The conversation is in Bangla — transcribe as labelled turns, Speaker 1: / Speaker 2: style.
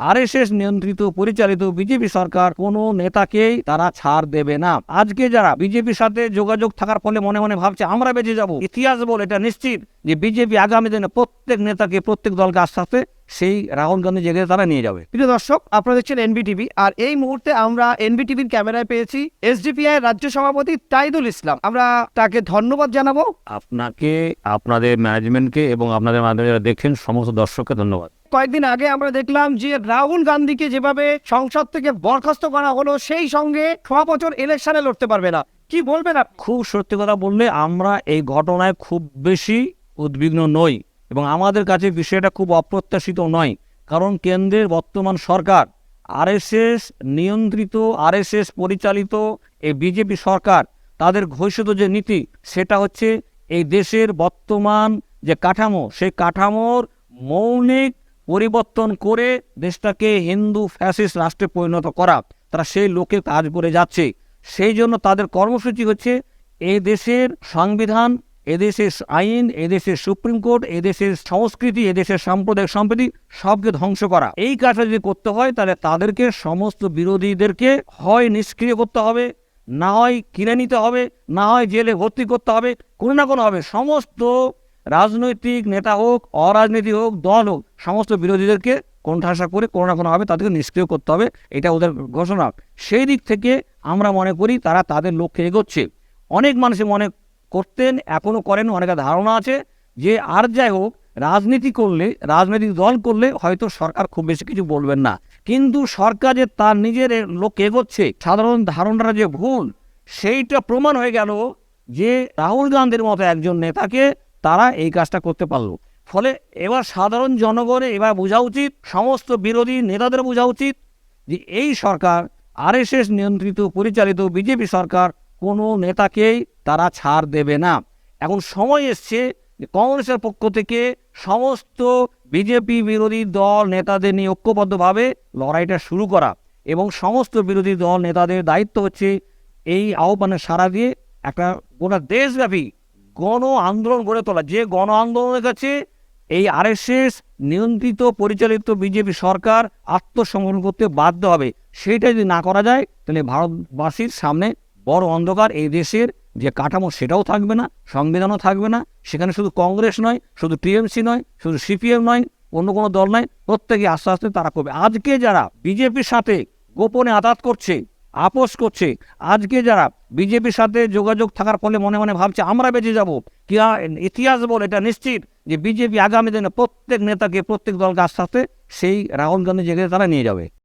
Speaker 1: আরএসএস নিয়ন্ত্রিত পরিচালিত বিজেপি সরকার কোনো নেতাকেই তারা ছাড় দেবে না। আজকে যারা বিজেপির সাথে যোগাযোগ থাকার ফলে মনে মনে ভাবছে আমরা বেঁচে যাব। ইতিহাস বল এটা নিশ্চিত যে বিজেপি আগামী দিনে প্রত্যেক নেতাকে প্রত্যেক দলকে আস্তে আস্তে সেই রাহুল গান্ধী জেগে তারা নিয়ে যাবে।
Speaker 2: প্রিয় দর্শক আপনারা দেখছেন এনবিটিভি আর এই মুহূর্তে আমরা এনবিটিভির ক্যামেরায় পেয়েছি এসডিপিআই রাজ্য সভাপতি তাইদুল ইসলাম। আমরা তাকে ধন্যবাদ জানাব।
Speaker 1: আপনাকে আপনাদের ম্যানেজমেন্টকে এবং আপনাদের মাধ্যমে যারা দেখছেন সমস্ত দর্শককে ধন্যবাদ।
Speaker 2: কয়েকদিন আগে আমরা দেখলাম যে রাহুল গান্ধীকে যেভাবে সংসদ থেকে বরখাস্ত করা হলো, সেই সঙ্গে ছ বছর ইলেকশনে লড়তে পারবে না। কি বলবেন
Speaker 1: খুব সত্যি কথা বললে আমরা এই ঘটনায় খুব বেশি উদ্বিগ্ন নই এবং আমাদের কাছে বিষয়টা খুব অপ্রত্যাশিত নয়। কারণ কেন্দ্রের বর্তমান সরকার, আরএসএস নিয়ন্ত্রিত, আরএসএস পরিচালিত এই বিজেপি সরকার, তাদের ঘোষিত যে নীতি, সেটা হচ্ছে এই দেশের বর্তমান যে কাঠামো, সেই কাঠামোর মৌলিক পরিবর্তন করে দেশটাকে হিন্দু, ফ্যাসিস্ট রাষ্ট্রে পরিণত করা। তারা সেই লোকে কাজ করে যাচ্ছে। সেই জন্য তাদের কর্মসূচি হচ্ছে এই দেশের সংবিধান এদেশের আইন এদেশের সুপ্রিম কোর্ট এদেশের সংস্কৃতি এদেশের সাম্প্রদায়িক সম্প্রীতি সবকে ধ্বংস করা। এই কাজটা যদি করতে হয়, তাহলে তাদেরকে, সমস্ত বিরোধীদেরকে হয় নিষ্ক্রিয় করতে হবে, না হয় কিনে নিতে হবে, না হয় জেলে ভর্তি করতে হবে, কোনো না কোনো হবে সমস্ত রাজনৈতিক নেতা হোক, অরাজনীতি হোক, দল হোক, সমস্ত বিরোধীদেরকে কোণঠাসা করে কোনো না কোনোভাবে তাদেরকে নিষ্ক্রিয় করতে হবে, এটা ওদের ঘোষণা। সেই দিক থেকে আমরা মনে করি তারা তাদের লক্ষ্যে এগোচ্ছে। অনেক মানুষে মনে করতেন এখনও করেন, অনেকের ধারণা আছে যে আর যাই হোক, রাজনীতি করলে, রাজনৈতিক দল করলে হয়তো সরকার খুব বেশি কিছু বলবেন না। কিন্তু সরকার যে তার নিজের লক্ষ্যে এগোচ্ছে, সাধারণ ধারণাটা যে ভুল, সেইটা প্রমাণ হয়ে গেল যে রাহুল গান্ধীর মতো একজন নেতাকে তারা এই কাজটা করতে পারল। ফলে এবার সাধারণ জনগণের এবার বোঝা উচিত, সমস্ত বিরোধী নেতাদের বোঝা উচিত যে এই সরকার, আরএসএস নিয়ন্ত্রিত, পরিচালিত বিজেপি সরকার কোনো নেতাকেই তারা ছাড় দেবে না। এখন সময় এসছে কংগ্রেসের পক্ষ থেকে সমস্ত বিজেপি বিরোধী দল নেতাদের নিয়ে ঐক্যবদ্ধভাবে লড়াইটা শুরু করা এবং সমস্ত বিরোধী দল নেতাদের দায়িত্ব হচ্ছে এই আহ্বানের সাড়া দিয়ে একটা গোটা দেশব্যাপী গণ আন্দোলন গড়ে তোলা। যে গণ আন্দোলনের কাছে এই আরএসএস, নিয়ন্ত্রিত, পরিচালিত বিজেপি সরকার আত্মসমর্পণ করতে বাধ্য হবে। সেটা যদি না করা যায়, তাহলে ভারতবাসীর সামনে বড় অন্ধকার এই দেশের যে কাঠামো, সেটাও থাকবে না, সংবিধানও থাকবে না। সেখানে শুধু কংগ্রেস নয়, শুধু টিএমসি নয়, শুধু সিপিএম নয়, অন্য কোনো দল নয়, প্রত্যেকে আস্তে আস্তে তারা করবে। আজকে যারা বিজেপির সাথে গোপনে আঘাত করছে আপোষ করছে। আজকে যারা বিজেপির সাথে যোগাযোগ থাকার ফলে মনে মনে ভাবছে, আমরা বেঁচে যাব। কি ইতিহাস বল, এটা নিশ্চিত যে বিজেপি আগামী দিনে প্রত্যেক নেতাকে, প্রত্যেক দলকে আস্তে সেই রাহুল গান্ধী জায়গায় তারা নিয়ে যাবে।